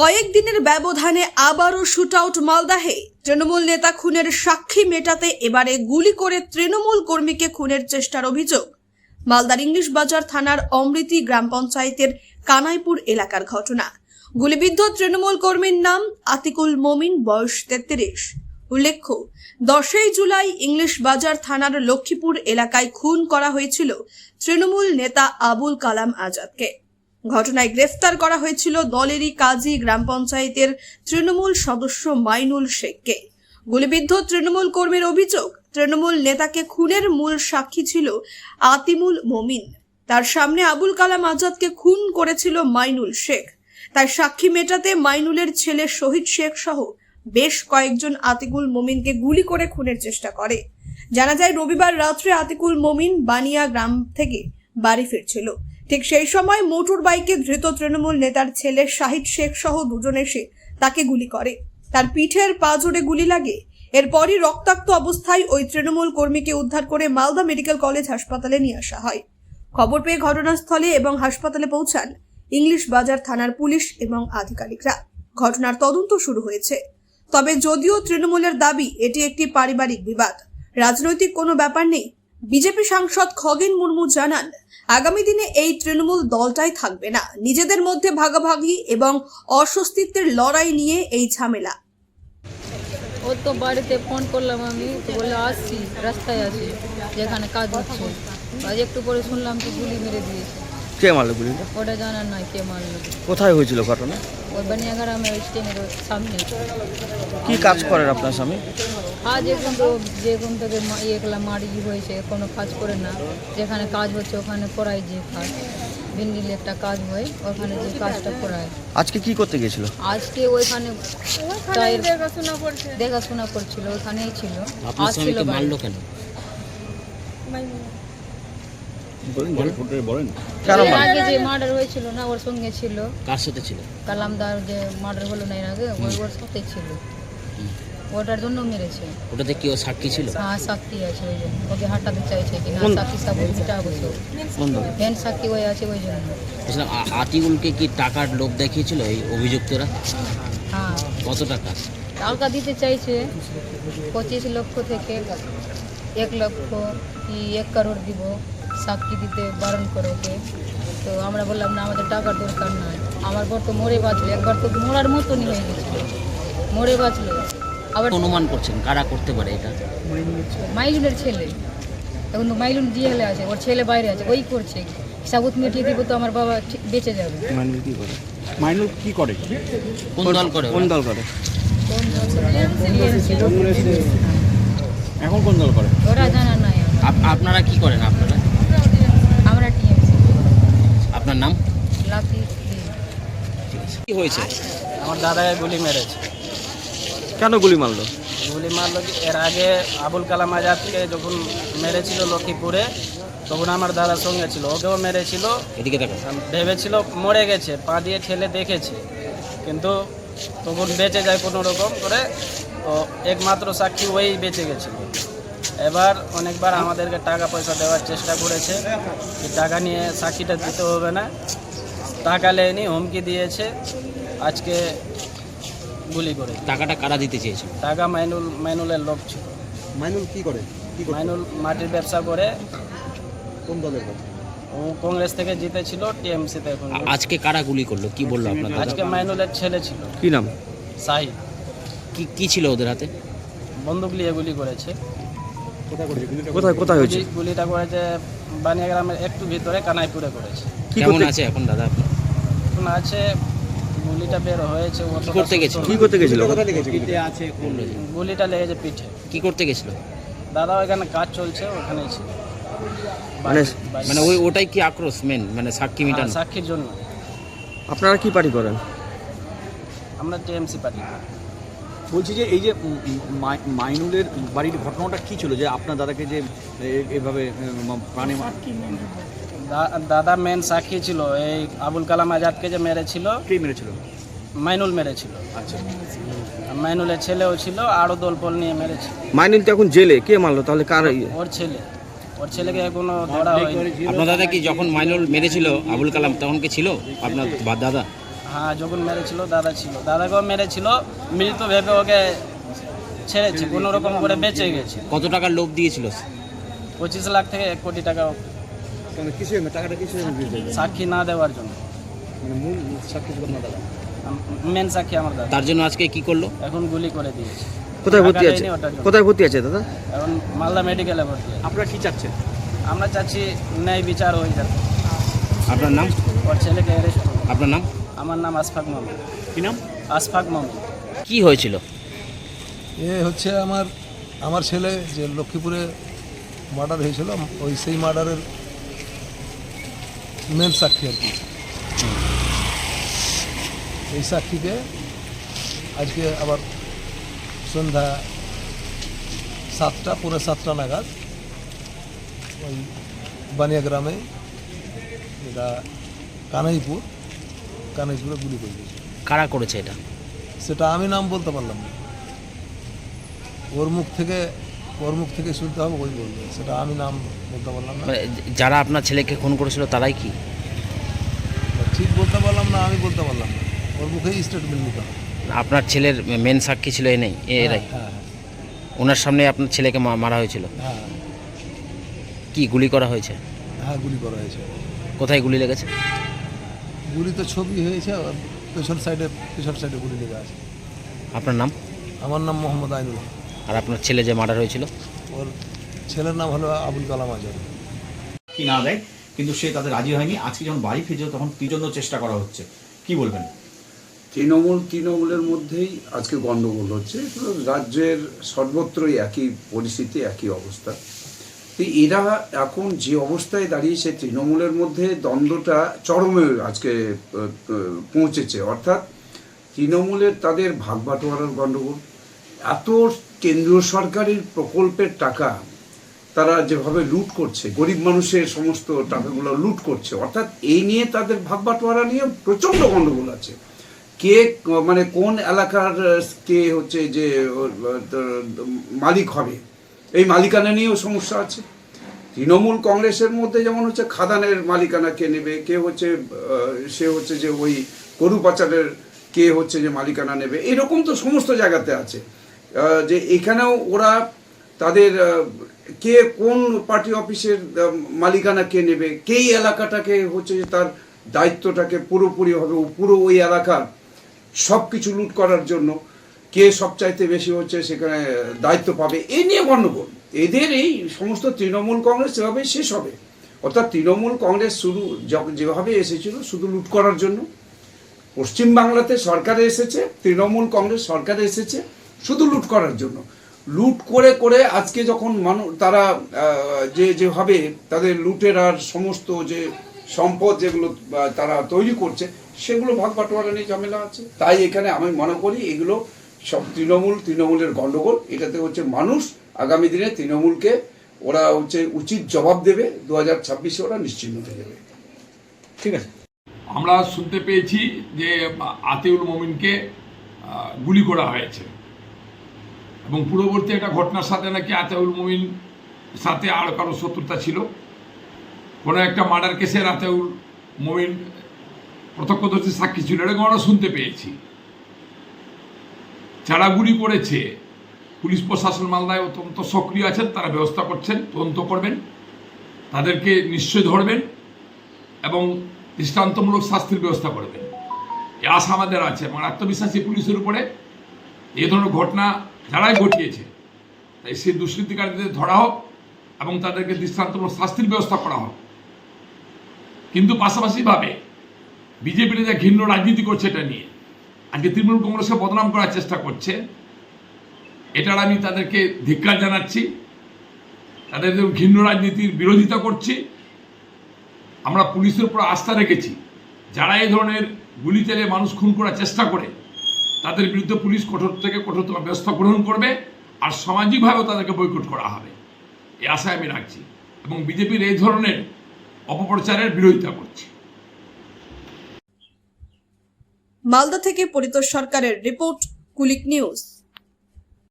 কয়েকদিনের ব্যবধানে আবারও শুট আউট মালদাহে। তৃণমূল নেতা খুনের সাক্ষী মেটাতে এবারে গুলি করে তৃণমূল কর্মীকে খুনের চেষ্টার অভিযোগ। মালদার ইংলিশ বাজার থানার অমৃতি গ্রাম পঞ্চায়েতের কানাইপুর এলাকার ঘটনা। গুলিবিদ্ধ তৃণমূল কর্মীর নাম আতিকুল মমিন, বয়স তেত্রিশ। উল্লেখ্য, দশই জুলাই ইংলিশ বাজার থানার লক্ষ্মীপুর এলাকায় খুন করা হয়েছিল তৃণমূল নেতা আবুল কালাম আজাদকে। ঘটনায় গ্রেফতার করা হয়েছিল দলেরই কাজী গ্রাম পঞ্চায়েতের তৃণমূল সদস্য মাইনুল শেখকে। গুলিবিদ্ধ তৃণমূল কর্মীর অভিযোগ, তৃণমূল নেতাকে খুনের মূল সাক্ষী ছিল আতিমুল মমিন। তার সামনে আবুল কালাম আজাদকে খুন করেছিল মাইনুল শেখ। তাই সাক্ষী মেটাতে মাইনুলের ছেলে শহীদ শেখ সহ বেশ কয়েকজন আতিকুল মমিনকে গুলি করে খুনের চেষ্টা করে। জানা যায়, রবিবার রাত্রে আতিকুল মমিন বানিয়া গ্রাম থেকে বাড়ি ফিরছিল। ঠিক সেই সময় মোটর বাইকে ধৃত তৃণমূল নেতার ছেলে শাহিদ শেখ সহ দুজন এসে তাকে গুলি করে। তার পিঠের পা জোড়ে গুলি লাগে। এরপরই রক্তাক্ত অবস্থায় ওই তৃণমূল কর্মীকে উদ্ধার করে মালদা মেডিকেল কলেজ হাসপাতালে নিয়ে আসা হয়। খবর পেয়ে ঘটনাস্থলে এবং হাসপাতালে পৌঁছান ইংলিশ বাজার থানার পুলিশ এবং আধিকারিকরা। ঘটনার তদন্ত শুরু হয়েছে। তবে যদিও তৃণমূলের দাবি, এটি একটি পারিবারিক বিবাদ। রাজনৈতিক কোনো ব্যাপার নেই। বিজেপি সাংসদ খগেন মুর্মু জানান আগামী দিনে এই তৃণমূল দলটাই থাকবে না। নিজেদের মধ্যে ভাগাভাগি এবং অস্বস্তিত্বের লড়াই নিয়ে এই ঝামেলা। ও তো বাড়িতে ফোন করলাম আমি বলে আসছি রাস্তায় আছি যেখানে কাজ হচ্ছে। আজ একটু পরে শুনলাম কি গুলি মেরে দিয়েছে। কে মারলো গুলিটা ওটা জানার নাই কে মারলো। কোথায় হয়েছিল ঘটনা? ওই বানিয়াঘাটামের স্টেনের সামনে। কি কাজ করেন আপনার স্বামী? আজ এখন তো যেরকম থেকে মা- ইয়েগুলা মারি হয়েছে কোনো কাজ করে না। যেখানে কাজ হচ্ছে ওখানে করাই যে কাজ। বিন্দিলে একটা কাজ হয় ওখানে যে কাজটা করায়। আজকে কি করতে গিয়েছিল? আজকে ওইখানে দেখাশোনা করছিল ওখানেই ছিল। আসছিল বাড়ি। কেন? আগে যে মার্ডার হয়েছিল না ওর সঙ্গে ছিল। কার সাথে ছিল? কালামদার যে মার্ডার হলো না এর আগে ওই ওর সাথে ছিল। ওটার জন্য মেরেছে। ওটাতে কি ও সাক্ষী ছিল? হ্যাঁ সাক্ষী আছে ওই জন্য ওকে হাঁটাতে চাইছে কি না সাক্ষী সব মিটাবো সব কোন মেন সাক্ষী ওই আছে ওই জন্য। বলছিলাম আ- আতিকুলকে কি টাকার লোভ দেখিয়েছিল এই অভিযুক্তরা? হ্যাঁ। কত টাকা? টাকা দিতে চাইছে পঁচিশ লক্ষ থেকে এক লক্ষ কি এক কারোর দিব সাক্ষী দিতে বারণ করে ওকে। তো আমরা বললাম না আমাদের টাকার দরকার নাই। আমার বর তো মরে বাঁচলো একবার তো মরার মতনই হয়ে গেছিল। মরে বাঁচলো। আবার অনুমান করছেন কারা করতে পারে এটা? মাইলুনের ছেলে। এখন তো মাইলুন জেলে আছে ওর ছেলে বাইরে আছে ওই করছে। সাবুত মিটিয়ে দিব তো আমার বাবা ঠিক বেঁচে যাবে। মাইনুল কি করে? মাইনুল কি করে? কোন দল করে কোন দল করে? এখন কোন দল করে? ওরা জানা নাই। আপনারা কি করেন আপনারা? আমরা টিএমসি। আপনার নাম? লাকি কি হয়েছে? আমার দাদাকে গুলি মেরেছে। কেন গুলি মারলো? গুলি মারলো কি? এর আগে আবুল কালাম আজাদকে যখন মেরেছিল লক্ষ্মীপুরে তখন আমার দাদার সঙ্গে ছিল ওকেও মেরেছিল। এদিকে দেখো। ভেবেছিল মরে গেছে পা দিয়ে ঠেলে দেখেছে। কিন্তু তখন বেঁচে যায় কোনো রকম করে তো একমাত্র সাক্ষী ওই বেঁচে গেছিল। এবার অনেকবার আমাদেরকে টাকা পয়সা দেওয়ার চেষ্টা করেছে যে টাকা নিয়ে সাক্ষীটা দিতে হবে না। টাকা লেয়নি হুমকি দিয়েছে। আজকে গুলি করে। টাকাটা কারা দিতে চেয়েছে? টাকা মাইনুল মাইনুলের লোক ছিল। মাইনুল কি করে? কি করে মাইনুল মাটির ব্যবসা করে। কোন দলের ও কংগ্রেস থেকে জিতেছিল টিএমসিতে এখন আ- আজকে কারা গুলি করল? কি বলল আপনার দাদা আজকে মাইনুলের ছেলে ছিল। কি নাম? সাহি কি কি ছিল ওদের হাতে? বন্দুক নিয়ে গুলি করেছে। কোথায় করেছে? গুলিটা কোথায় কোথায় হয়েছে? গুলি- গুলিটা করেছে বানিয়া গ্রামের একটু ভিতরে কানাইপুরে করেছে। কি কেমন করতে আছে এখন দাদা আপনার এখন আছে গুলিটা বের হয়েছে অতটা করতে গেছিল? কি করতে গেছিল? কোথায় লেগেছে গুলিটা? গুলিটা লেগেছে পিঠে। কি করতে গেছিল? দাদা ওইখানে কাজ চলছে ওখানেই ছিল। মানে মানে ওই ওটাই কি আক্রোশ মেন মানে সাক্ষী হ্যাঁ, মিটানো? সাক্ষীর জন্য। আপনারা কি পার্টি করেন? আমরা টিএমসি পার্টি বলছি যে এই যে মাইনুলের বাড়ির ঘটনাটা কি ছিল? যে আপনার দাদাকে যে এভাবে প্রাণে দাদা মেন সাক্ষী ছিল এই আবুল কালাম আজাদকে যে মেরেছিল। কে মেরেছিল? মাইনুল মেরেছিল। আচ্ছা। মাইনুলের ছেলেও ছিল আরও দলপল নিয়ে মেরেছে। মাইনুল তো এখন জেলে কে মারলো? তাহলে কার ইয়ে? ওর ছেলে। ওর ছেলেকে এখনও ধরা হয়নি। আপনার দাদা কি যখন মাইনুল মেরেছিল আবুল কালাম তখন কি ছিল আপনার দাদা? হ্যাঁ যখন মেরেছিল দাদা ছিল। দাদাকেও মেরেছিল মৃত ভেবে ওকে ছেড়েছে কোনো রকম করে বেঁচে গেছে। কত টাকার লোভ দিয়েছিল? পঁচিশ লাখ থেকে এক কোটি টাকা মানে কিছু টাকাটা কিছু সাক্ষী না দেওয়ার জন্য। মানে মূল সাক্ষী ছিল আপনার দাদা? মেন সাক্ষী আমার দাদা। তার জন্য আজকে কি করল? এখন গুলি করে দিয়েছে। কোথায় ভর্তি আছে? জন্য। কোথায় ভর্তি আছে দাদা? এখন মালদা মেডিকেলে ভর্তি আছে। আপনারা কি চাচ্ছেন? আমরা চাচ্ছি ন্যায় বিচার হয়ে যাবে আপনার নাম? ওর ছেলেকে অ্যারেস্ট আপনার নাম? আমার নাম আশফাক মামুন। কি নাম? আশফাক মামুন। কি হয়েছিল? এ হচ্ছে আমার আমার ছেলে যে লক্ষ্মীপুরে মার্ডার হয়েছিল ওই সেই মার্ডারের মেন সাক্ষী আর কি। এই সাক্ষীকে আজকে আবার সন্ধ্যা সাতটা পুরো সাতটা নাগাদ ওই বানিয়া গ্রামে এটা কানাইপুর কানাইপুরে গুলি করে দিয়েছে। কারা করেছে এটা? সেটা আমি নাম বলতে পারলাম না। ওর মুখ থেকে ওর মুখ থেকে শুনতে হবে ওই বলবে। সেটা আমি নাম বলতে পারলাম না। মানে যারা আপনার ছেলেকে খুন করেছিল তারাই কি? ঠিক বলতে পারলাম না আমি বলতে পারলাম না। ওর মুখেই স্টেটমেন্ট নিতে হবে। আপনার ছেলের মেন সাক্ষী ছিল এ নেই এরাই হ্যাঁ ওনার সামনে আপনার ছেলেকে মা- মারা হয়েছিল? হ্যাঁ। কি গুলি করা হয়েছে? হ্যাঁ গুলি করা হয়েছে। কোথায় গুলি লেগেছে? গুলি তো ছবি হয়েছে আর পেছন সাইডে পেছন সাইডে গুলি লেগে আছে। আপনার নাম? আমার নাম মোহাম্মদ আইনুল হক। আর আপনার ছেলে যে মার্ডার হয়েছিল? ওর ছেলের নাম হলো আবুল কালাম আজম কি না দেয় কিন্তু সে তাদের রাজি হয়নি। আজকে যখন বাড়ি ফিরছে তখন কি জন্য চেষ্টা করা হচ্ছে? কি বলবেন? তৃণমূল তৃণমূলের মধ্যেই আজকে গণ্ডগোল হচ্ছে। রাজ্যের সর্বত্রই একই পরিস্থিতি একই অবস্থা। তো এরা এখন যে অবস্থায় দাঁড়িয়েছে তৃণমূলের মধ্যে দ্বন্দ্বটা চরমে আজকে পৌঁছেছে। অর্থাৎ তৃণমূলের তাদের ভাগ বাটোয়ারার গণ্ডগোল। এত কেন্দ্রীয় সরকারের প্রকল্পের টাকা তারা যেভাবে লুট করছে, গরিব মানুষের সমস্ত টাকাগুলো লুট করছে, অর্থাৎ এই নিয়ে তাদের ভাগ বাটোয়ারা নিয়ে প্রচণ্ড গণ্ডগোল আছে। কে মানে কোন এলাকার, কে হচ্ছে যে, মালিক হবে? এই মালিকানা নিয়েও সমস্যা আছে। তৃণমূল কংগ্রেসের মধ্যে যেমন হচ্ছে খাদানের মালিকানা কে নেবে, কে হচ্ছে, সে হচ্ছে যে ওই গরু পাচারের কে হচ্ছে যে মালিকানা নেবে, এরকম তো সমস্ত জায়গাতে আছে। যে এখানেও ওরা তাদের কে কোন পার্টি অফিসের মালিকানা কে নেবে, কেই এলাকাটাকে হচ্ছে যে তার দায়িত্বটাকে পুরোপুরি হবে পুরো ওই এলাকার সব কিছু লুট করার জন্য কে সবচাইতে বেশি হচ্ছে সেখানে দায়িত্ব পাবে এই নিয়ে গণ্ডগোল। এদের এই সমস্ত তৃণমূল কংগ্রেস এভাবে শেষ হবে, অর্থাৎ তৃণমূল কংগ্রেস যখন যেভাবে এসেছিল শুধু লুট করার জন্য পশ্চিম বাংলাতে সরকারে এসেছে, তৃণমূল কংগ্রেস সরকারে এসেছে শুধু লুট করার জন্য। লুট করে করে আজকে যখন মানুষ তারা যে, যেভাবে তাদের লুটের আর সমস্ত যে সম্পদ যেগুলো তারা তৈরি করছে, সেগুলো ভাগ বাটোয়ারা নিয়ে ঝামেলা আছে। তাই এখানে আমি মনে করি এগুলো সব তৃণমূল, তৃণমূলের গণ্ডগোল এটাতে হচ্ছে মানুষ আগামী দিনে তৃণমূলকে ওরা হচ্ছে উচিত জবাব দেবে দু হাজার ছাব্বিশে ওরা নিশ্চিন্ন হয়ে যাবে। ঠিক আছে। আমরা শুনতে পেয়েছি যে আতিউল মমিনকে গুলি করা হয়েছে। এবং পূর্ববর্তী একটা ঘটনার সাথে নাকি আতিউল মমিন সাথে আর কারও শত্রুতা ছিল। কোনো একটা মার্ডার কেসে আতিউল মমিন প্রত্যক্ষদর্শী সাক্ষী ছিল, এরকম আমরা শুনতে পেয়েছি। যারা গুলি করেছে, পুলিশ প্রশাসন মালদায় অত্যন্ত সক্রিয় আছেন, তারা ব্যবস্থা করছেন, তদন্ত করবেন, তাদেরকে নিশ্চয় ধরবেন এবং দৃষ্টান্তমূলক শাস্তির ব্যবস্থা করবেন। এই আশা আমাদের আছে আমার আত্মবিশ্বাসী পুলিশের উপরে এই ধরনের ঘটনা যারাই ঘটিয়েছে তাই সেই দুষ্কৃতিকারীদের ধরা হোক এবং তাদেরকে দৃষ্টান্তমূলক শাস্তির ব্যবস্থা করা হোক। কিন্তু পাশাপাশিভাবে বিজেপির যে ঘৃণ্য রাজনীতি করছে এটা নিয়ে। আজকে তৃণমূল কংগ্রেসকে বদনাম করার চেষ্টা করছে। এটার আমি তাদেরকে ধিক্কার জানাচ্ছি। তাদের ঘৃণ্য রাজনীতির বিরোধিতা করছি, আমরা পুলিশের উপর আস্থা রেখেছি। যারা এই ধরনের গুলি চালিয়ে মানুষ খুন করার চেষ্টা করে তাদের বিরুদ্ধে পুলিশ কঠোর থেকে কঠোরতম ব্যবস্থা গ্রহণ করবে আর সামাজিকভাবেও তাদেরকে বৈকট করা হবে। এই আশায় আমি রাখছি এবং বিজেপির এই ধরনের অপপ্রচারের বিরোধিতা করছি। মালদা থেকে পরিতোষ সরকারের রিপোর্ট কুলিক নিউজ।